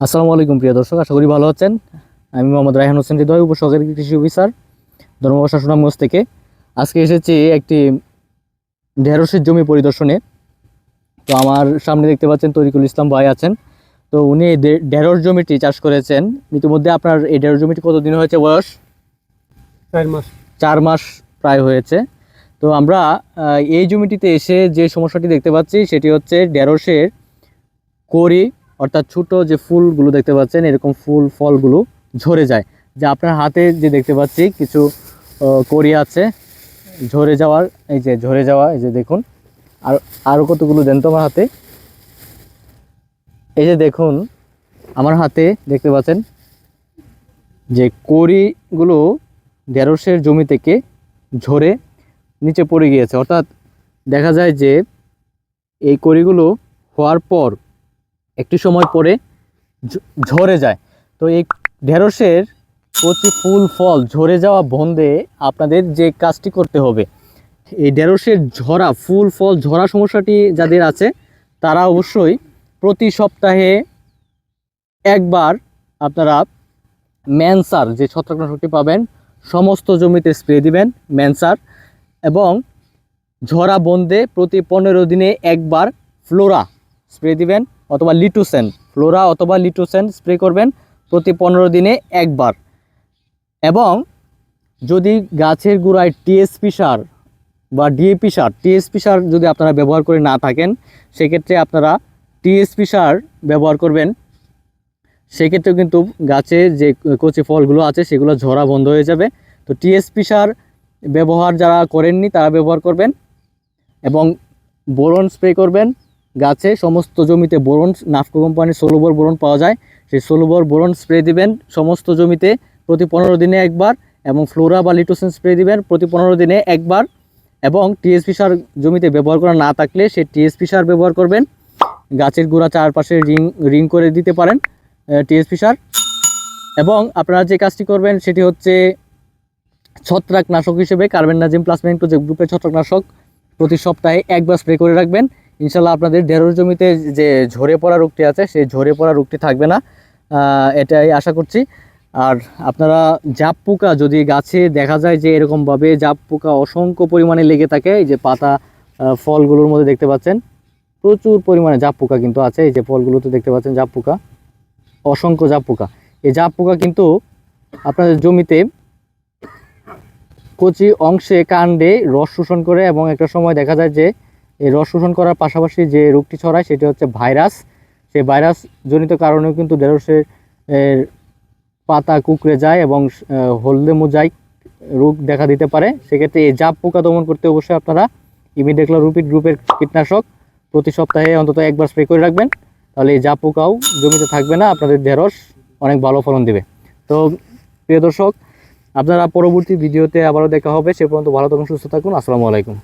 আসসালামু আলাইকুম প্রিয় দর্শক আশা করি ভালো আছেন। আমি মোহাম্মদ রায়হান হোসেন হৃদয় উপসহকারী কৃষি অফিসার ধর্মবাসা সুনামগঞ্জ থেকে। আজকে এসেছি একটি ঢেঁড়সের জমি পরিদর্শনে। তো আমার সামনে দেখতে পাচ্ছেন তরিকুল ইসলাম ভাই আছেন। তো উনি এই ঢেঁড়স জমিটি চাষ করেছেন। ইতিমধ্যে আপনার এই ঢেঁড়স জমিটি কতদিন হয়েছে বয়স? চার মাস। চার মাস প্রায় হয়েছে। তো আমরা এই জমিটিতে এসে যে সমস্যাটি দেখতে পাচ্ছি সেটি হচ্ছে ঢেঁড়সের কড়ি অর্থাৎ ছোট যে ফুলগুলো দেখতে পাচ্ছেন, এরকম ফুল, ফলগুলো ঝরে যায়। যে আপনার হাতে যে দেখতে পাচ্ছি, কিছু কড়ি আছে, ঝরে যাওয়ার, এই যে ঝরে যাওয়া, এই যে দেখুন। আর আরও কতগুলো দেন তো আমার হাতে? এই যে দেখুন, আমার হাতে দেখতে পাচ্ছেন যে কড়িগুলো ঢেঁড়সের জমি থেকে ঝরে নিচে পড়ে গিয়েছে। অর্থাৎ দেখা যায় যে এই কড়িগুলো হওয়ার পর একটি সময় পরে ঝরে যায়। তো এই ঢেঁড়সের কচি ফুল, ফল ঝরে যাওয়া বন্ধে আপনাদের যে কাজটি করতে হবে, এই ঢেঁড়সের ঝরা, ফুল, ফল ঝরা সমস্যাটি যাদের আছে, তারা অবশ্যই প্রতি সপ্তাহে একবার আপনারা ম্যানসার, যে ছত্রাকনাশকটি পাবেন, সমস্ত জমিতে স্প্রে দিবেন ম্যানসার এবং ঝরা বন্ধে প্রতি পনেরো দিনে একবার ফ্লোরা স্প্রে দিবেন। অথবা লিটুসেন, ফ্লোরা অথবা লিটুসেন স্প্রে করবেন প্রতি পনেরো দিনে একবার। এবং যদি গাছের গোড়ায় টিএসপি সার বা ডিএপি সার টিএসপি সার যদি আপনারা ব্যবহার করে না থাকেন, সেক্ষেত্রে আপনারা টিএসপি সার ব্যবহার করবেন। সেক্ষেত্রেও কিন্তু গাছে যে কচি ফলগুলো আছে, সেগুলো ঝরা বন্ধ হয়ে যাবে। তো টিএসপি সার ব্যবহার যারা করেননি, তারা ব্যবহার করবেন এবং বোরন স্প্রে করবেন। গাছে সমস্ত জমিতে বোরন, নাফকো কোম্পানির সোলোবর বোরন পাওয়া যায়। সেই সোলোবর বোরন স্প্রে দিবেন সমস্ত জমিতে প্রতি পনেরো দিনে একবার এবং ফ্লোরা বা লিটোসেন স্প্রে দিবেন প্রতি পনেরো দিনে একবার এবং টিএসপি সার জমিতে ব্যবহার করা না থাকলে সেই টিএসপি সার ব্যবহার করবেন। গাছের গোড়া চারপাশে রিং রিং করে দিতে পারেন টিএসপি সার। এবং আপনারা যে কাজটি করবেন সেটি হচ্ছে ছত্রাকনাশক হিসেবে কার্বেন্ডাজিম প্লাস মেন্টোজেব গ্রুপের ছত্রাকনাশক প্রতি সপ্তাহে একবার স্প্রে করে রাখবেন। ইনশাল্লাহ আপনাদের ঢেঁড়স জমিতে যে ঝরে পড়া রোগটি আছে, সেই ঝরে পড়া রোগটি থাকবে না। এটাই আশা করছি। আর আপনারা জাপ পোকা যদি গাছে দেখা যায় যে এরকমভাবে জাপ পোকা অসংখ্য পরিমাণে লেগে থাকে, এই যে পাতা ফলগুলোর মধ্যে দেখতে পাচ্ছেন, প্রচুর পরিমাণে জাপ পোকা কিন্তু আছে, এই যে ফলগুলোতে দেখতে পাচ্ছেন জাপ পোকা, অসংখ্য জাপ পোকা। এই জাপ পোকা কিন্তু আপনাদের জমিতে কচি অংশে কাণ্ডে রস শোষণ করে এবং একটা সময় দেখা যায় যে এই রস শোষণ করার পাশাপাশি যে রোগটি ছড়ায় সেটি হচ্ছে ভাইরাস। সেই ভাইরাস জনিত কারণেও কিন্তু ঢেঁড়সের পাতা কুকড়ে যায় এবং হলদে মোজাইক রোগ দেখা দিতে পারে। সেক্ষেত্রে এই জাপ পোকা দমন করতে অবশ্যই আপনারা ইমিডেক্লা রুপিড গ্রুপের কীটনাশক প্রতি সপ্তাহে অন্তত একবার স্প্রে করে রাখবেন। তাহলে এই জাপ পোকাও জমিতে থাকবে না, আপনাদের ঢেঁড়স অনেক ভালো ফলন দেবে। তো প্রিয় দর্শক, আপনারা পরবর্তী ভিডিওতে আবারও দেখা হবে। সে পর্যন্ত ভালো থাকুন, সুস্থ থাকুন। আসসালামু আলাইকুম।